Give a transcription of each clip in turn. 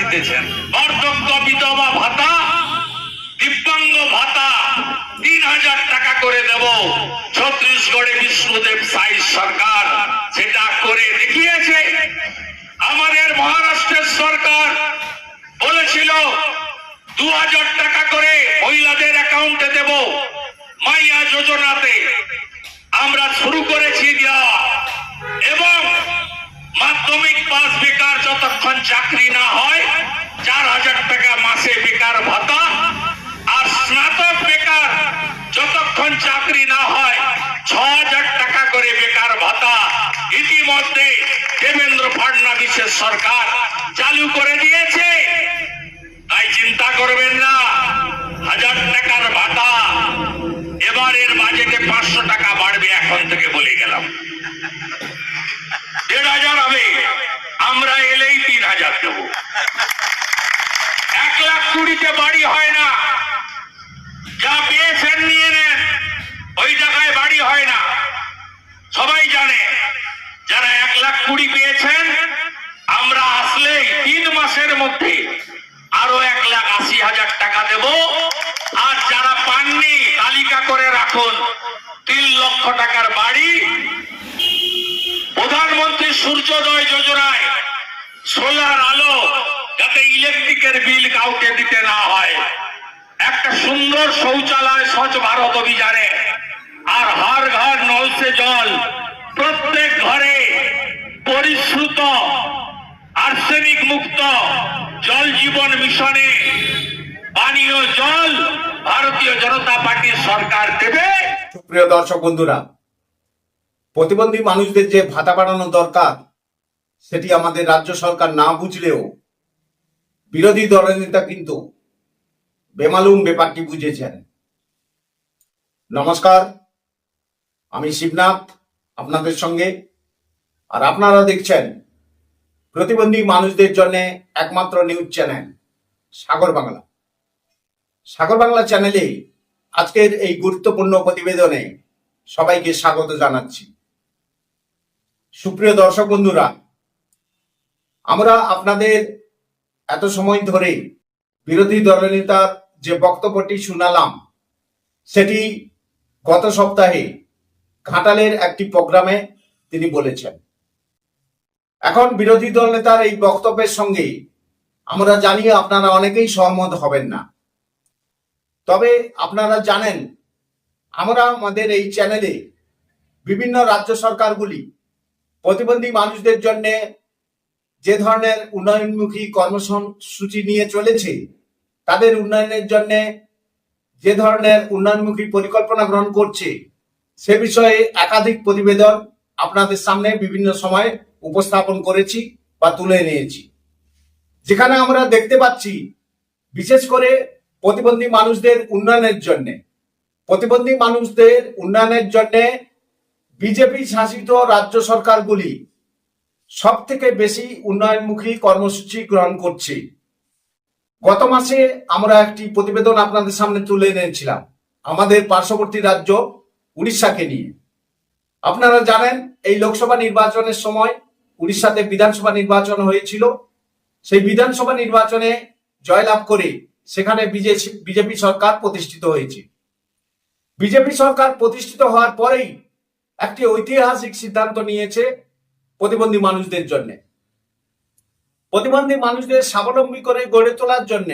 দিতেছেন। বার্ধক্য বিধবা ভাতা, দিব্যাঙ্গ ভাতা, তিন হাজার টাকা করে দেব। ছত্রিশগড়ে বিষ্ণুদেব সাই সরকার সেটা করে দেখিয়েছে। আমাদের মহারাষ্ট্রের সরকার বলেছিল, দু হাজার টাকা করে মহিলাদের অ্যাকাউন্টে দেব মাইয়া যোজনাতে। আমরা শুরু করেছি দেওয়া। এবং মাধ্যমিক পাস বেকার যতক্ষণ চাকরি না হয়, চার হাজার টাকা মাসে বেকার ভাতা। আর স্নাতক বেকার যতক্ষণ চাকরি না হয়, ছ হাজার টাকা করে বেকার ভাতা। ইতিমধ্যে দেবেন্দ্র ফাডনাবিসের সরকার চালু করে দিয়েছে। তাই চিন্তা করবেন না হাজার টাকার ভাতা এবারের বাজেটে পাঁচশো টাকা বাড়বে এখন থেকে বলে গেলাম দেড় হাজার হবে আমরা এলেই তিন হাজার দেবো এক লাখ কুড়িতে বাড়ি হয় না যা পেয়েছেন নিয়ে নেন ওই টাকায় বাড়ি হয় না সবাই জানে যারা কুড়ি পেয়েছেন। আমরা আসলেই তিন মাসের মধ্যে আরও এক লাখ আশি হাজার টাকা দেব। আর যারা পাননি, তালিকা করে রাখুন, তিন লক্ষ টাকার বাড়ি। প্রধানমন্ত্রী সূর্যোদয় যোজনায় সোলার আলো যাতে ইলেকট্রিকের বিল কাউকে দিতে না হয়। একটা সুন্দর শৌচালয় স্বচ্ছ ভারত অভিযানে। আর হার ঘর নল সে জল প্রত্যেক ঘরে পরিশ্রুত, আর্সেনিক মুক্ত জল জীবন মিশনে পানীয় জল ভারতীয় জনতা পার্টির সরকার দেবে। প্রিয় দর্শক বন্ধুরা, প্রতিবন্ধী মানুষদের যে ভাতা বাড়ানো দরকার, সেটি আমাদের রাজ্য সরকার না বুঝলেও বিরোধী দলের নেতা কিন্তু বেমালুম ব্যাপারটি বুঝেছেন। নমস্কার, আমি শিবনাথ, আপনাদের সঙ্গে আর আপনারা দেখছেন প্রতিবন্ধী মানুষদের জন্য একমাত্র নিউজ চ্যানেল সাগর বাংলা। সাগর বাংলা চ্যানেলে আজকের এই গুরুত্বপূর্ণ প্রতিবেদনে সবাইকে স্বাগত জানাচ্ছি। সুপ্রিয় দর্শক বন্ধুরা, আমরা আপনাদের এত সময় ধরে বিরোধী দলনেতার যে বক্তব্যটি শুনালাম, সেটি গত সপ্তাহে ঘাটালের একটি প্রোগ্রামে তিনি বলেছেন। এখন বিরোধী দল নেতার এই বক্তব্যের সঙ্গে আমরা জানি আপনারা অনেকেই সহমত হবেন না। তবে আপনারা জানেন, আমরা আমাদের এই চ্যানেলে বিভিন্ন রাজ্য সরকারগুলি প্রতিবন্ধী মানুষদের জন্য যে ধরনের উন্নয়নমুখী কর্মসূচি নিয়ে চলেছে, তাদের উন্নয়নের জন্য যে ধরনের উন্নয়নমুখী পরিকল্পনা গ্রহণ করছে, সে বিষয়ে একাধিক প্রতিবেদন আপনাদের সামনে বিভিন্ন সময় উপস্থাপন করেছি বা তুলে নিয়েছি। যেখানে আমরা দেখতে পাচ্ছি, বিশেষ করে প্রতিবন্ধী মানুষদের উন্নয়নের জন্য, প্রতিবন্ধী মানুষদের উন্নয়নের জন্য বিজেপি শাসিত রাজ্য সরকারগুলি সব থেকে বেশি উন্নয়নমুখী কর্মসূচি গ্রহণ করছে। গত মাসে আমরা একটি প্রতিবেদন আপনাদের সামনে তুলে এনেছিলাম, আমাদের পার্শ্ববর্তী রাজ্য উড়িষ্যাকে নিয়ে। আপনারা জানেন, এই লোকসভা নির্বাচনের সময় উড়িষ্যাতে বিধানসভা নির্বাচন হয়েছিল। সেই বিধানসভা নির্বাচনে জয়লাভ করে সেখানে বিজেপি সরকার প্রতিষ্ঠিত হয়েছে। বিজেপি সরকার প্রতিষ্ঠিত হওয়ার পরেই একটি ঐতিহাসিক সিদ্ধান্ত নিয়েছে প্রতিবন্ধী মানুষদের জন্য। প্রতিবন্ধী মানুষদের স্বাবলম্বী করে গড়ে তোলার জন্য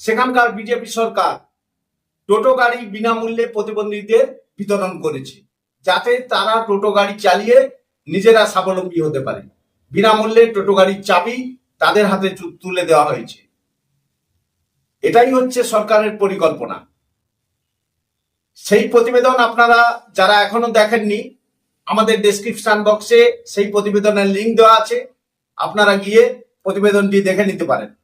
সেখানকার বিজেপি সরকার টোটো গাড়ি বিনামূল্যে প্রতিবন্ধীদের বিতরণ করেছে, যাতে তারা টোটো গাড়ি চালিয়ে নিজেরা স্বাবলম্বী হতে পারে। বিনামূল্যে টোটো গাড়ির চাবি তাদের হাতে তুলে দেওয়া হয়েছে। এটাই হচ্ছে সরকারের পরিকল্পনা। সেই প্রতিবেদন আপনারা যারা এখনও দেখেননি, আমাদের ডেসক্রিপশন বক্সে সেই প্রতিবেদনের লিঙ্ক দেওয়া আছে। আপনারা গিয়ে প্রতিবেদনটি দেখে নিতে পারেন।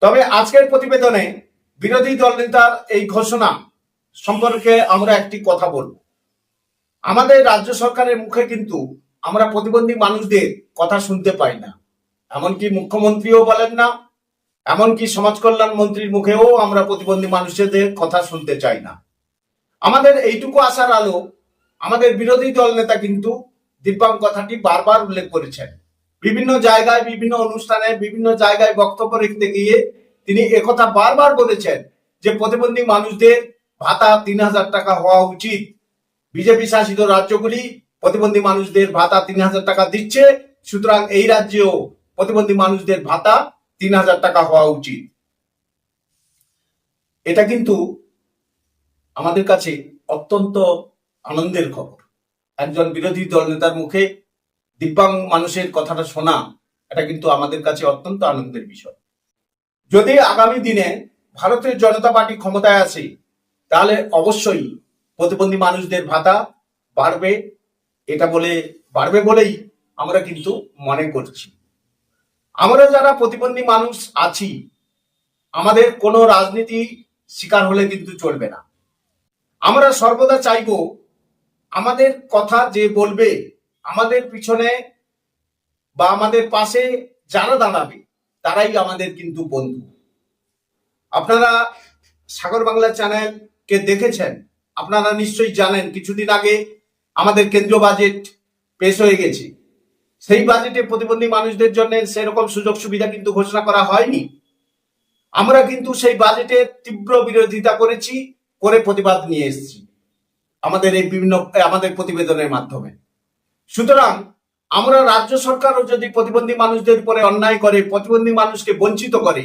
তবে আজকের প্রতিবেদনে বিরোধী দল নেতার এই ঘোষণা সম্পর্কে আমরা একটি কথা বলব। আমাদের রাজ্য সরকারের মুখে কিন্তু আমরা প্রতিবন্ধী মানুষদের কথা শুনতে পাই না। এমনকি মুখ্যমন্ত্রীও বলেন না, এমনকি সমাজ কল্যাণ মন্ত্রীর মুখেও আমরা প্রতিবন্ধী মানুষদের কথা শুনতে চাই না। আমাদের এইটুকু আসার আলো, আমাদের বিরোধী দল নেতা কিন্তু দিব্যাঙ্গ কথাটি বারবার উল্লেখ করেছেন। বিভিন্ন জায়গায়, বিভিন্ন অনুষ্ঠানে, বিভিন্ন জায়গায় বক্তব্য রাখতে গিয়ে তিনি একথা বারবার বলেছেন যে প্রতিবন্ধী মানুষদের ভাতা তিন হাজার টাকা হওয়া উচিত। বিজেপি শাসিত রাজ্যগুলি প্রতিবন্ধী মানুষদের ভাতা তিন হাজার টাকা দিচ্ছে, সুতরাং এই রাজ্যেও প্রতিবন্ধী মানুষদের ভাতা তিন হাজার টাকা হওয়া উচিত। এটা কিন্তু আমাদের কাছে অত্যন্ত আনন্দের খবর। একজন বিরোধী দলনেতার মুখে দিব্যাঙ্গ মানুষের কথাটা শোনা, এটা কিন্তু আমাদের কাছে অত্যন্ত আনন্দের বিষয়। যদি আগামী দিনে ভারতের জনতা পার্টি ক্ষমতায় আসে, তাহলে অবশ্যই প্রতিবন্ধী মানুষদের ভাতা বাড়বে, এটা বলে, বাড়বে বলেই আমরা কিন্তু মনে করছি। আমরা যারা প্রতিবন্ধী মানুষ আছি, আমাদের কোনো রাজনীতি শিকার হলে কিন্তু চলবে না। আমরা সর্বদা চাইব, আমাদের কথা যে বলবে, আমাদের পিছনে বা আমাদের পাশে যারা দাঁড়াবে, তারাই আমাদের কিন্তু বন্ধু। আপনারা সাগর বাংলা চ্যানেলকে দেখেছেন আপনারা নিশ্চয়ই জানেন, কিছুদিন আগে আমাদের কেন্দ্রীয় বাজেট পেশ হয়ে গেছে। সেই বাজেটে প্রতিবন্ধী মানুষদের জন্য সেরকম সুযোগ সুবিধা কিন্তু ঘোষণা করা হয়নি। আমরা কিন্তু সেই বাজেটের তীব্র বিরোধিতা করেছি, করে প্রতিবাদ নিয়ে এসেছি আমাদের এই বিভিন্ন, আমাদের প্রতিবেদনের মাধ্যমে। সুতরাং আমরা রাজ্য সরকারও যদি প্রতিবন্ধী মানুষদের উপরে অন্যায় করে, প্রতিবন্ধী মানুষকে বঞ্চিত করে,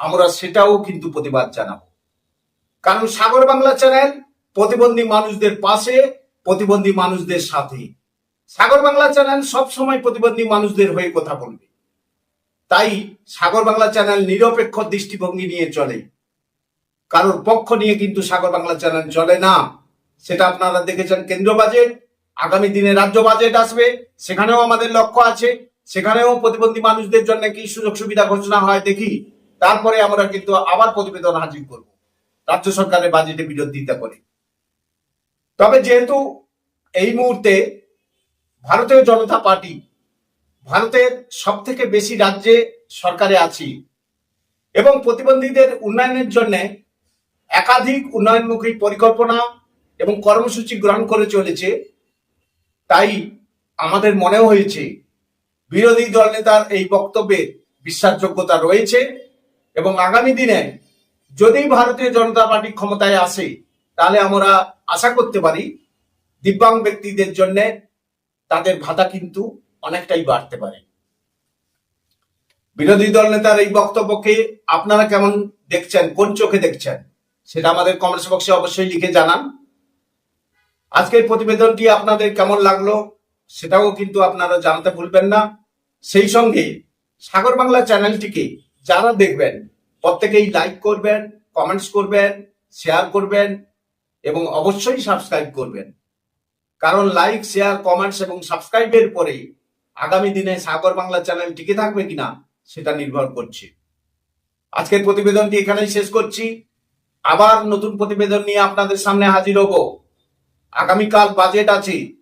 আমরা সেটাও কিন্তু প্রতিবাদ জানাব। কারণ সাগর বাংলা চ্যানেল প্রতিবন্ধী মানুষদের পাশে, প্রতিবন্ধী মানুষদের সাথে। সাগর বাংলা চ্যানেল সবসময় প্রতিবন্ধী মানুষদের হয়ে কথা বলবে। তাই সাগর বাংলা চ্যানেল নিরপেক্ষ দৃষ্টিভঙ্গি নিয়ে চলে। কারোর পক্ষ নিয়ে কিন্তু সাগর বাংলা চ্যানেল চলে না। সেটা আপনারা দেখেছেন কেন্দ্র বাজেট। আগামী দিনে রাজ্য বাজেট আসবে। সেখানেও আমাদের লক্ষ্য আছে। সেখানেও প্রতিবন্ধী মানুষদের জন্য কি সুযোগ সুবিধা ঘোষণা হয় দেখি। তারপরে আমরা কিন্তু আবার প্রতিবেদন হাজির করব। রাজ্য সরকারের বাজেটে বিরোধিতা করে। তবে যেহেতু এই মুহূর্তে ভারতীয় জনতা পার্টি ভারতের সব থেকে বেশি রাজ্যে সরকারে আছি এবং প্রতিবন্ধীদের উন্নয়নের জন্য একাধিক উন্নয়নমুখী পরিকল্পনা এবং কর্মসূচি গ্রহণ করে চলেছে, তাই আমাদের মনে হয়েছে বিরোধী দল নেতার এই বক্তব্যে বিশ্বাসযোগ্যতা রয়েছে এবং আগামী দিনে যদি ভারতীয় জনতা পার্টি ক্ষমতায় আসে, তাহলে আমরা আশা করতে পারি দিব্যাঙ্গ ব্যক্তিদের জন্য তাদের ভাতা কিন্তু অনেকটাই বাড়তে পারে। বিরোধী দল নেতার এই বক্তব্যকে আপনারা কেমন দেখছেন, কোন চোখে দেখছেন, সেটা আমাদের কমেন্টস বক্সে অবশ্যই লিখে জানান। আজকের প্রতিবেদনটি আপনাদের কেমন লাগল সেটাও কিন্তু আপনারা জানাতে ভুলবেন না। সেই সঙ্গে সাগর বাংলা চ্যানেলটিকে যারা দেখবেন, প্রত্যেকেই লাইক করবেন, কমেন্টস করবেন, শেয়ার করবেন এবং অবশ্যই সাবস্ক্রাইব করবেন। কারণ লাইক শেয়ার কমেন্টস এবং সাবস্ক্রাইবের পরে আগামী দিনে সাগর বাংলা চ্যানেল টিকে থাকবে কিনা সেটা নির্ভর করছে। আজকের প্রতিবেদনটি এখানেই শেষ করছি। আবার নতুন প্রতিবেদন নিয়ে আপনাদের সামনে হাজির হব। আগামীকাল বাজেট আছে।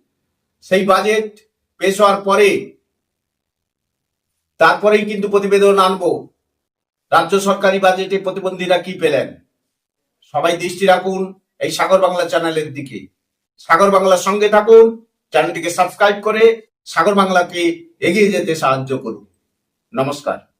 সেই বাজেট পেশ হওয়ার পরে তারপরেই কিন্তু প্রতিবেদন আনব। রাজ্য সরকারি বাজেটে প্রতিবন্ধীরা কি পেলেন? সবাই দৃষ্টি রাখুন। এই সাগর বাংলা চ্যানেলের দিকে। সাগর বাংলার সঙ্গে থাকুন, চ্যানেলটিকে সাবস্ক্রাইব করে সাগর বাংলাকে এগিয়ে যেতে সাহায্য করুন। নমস্কার।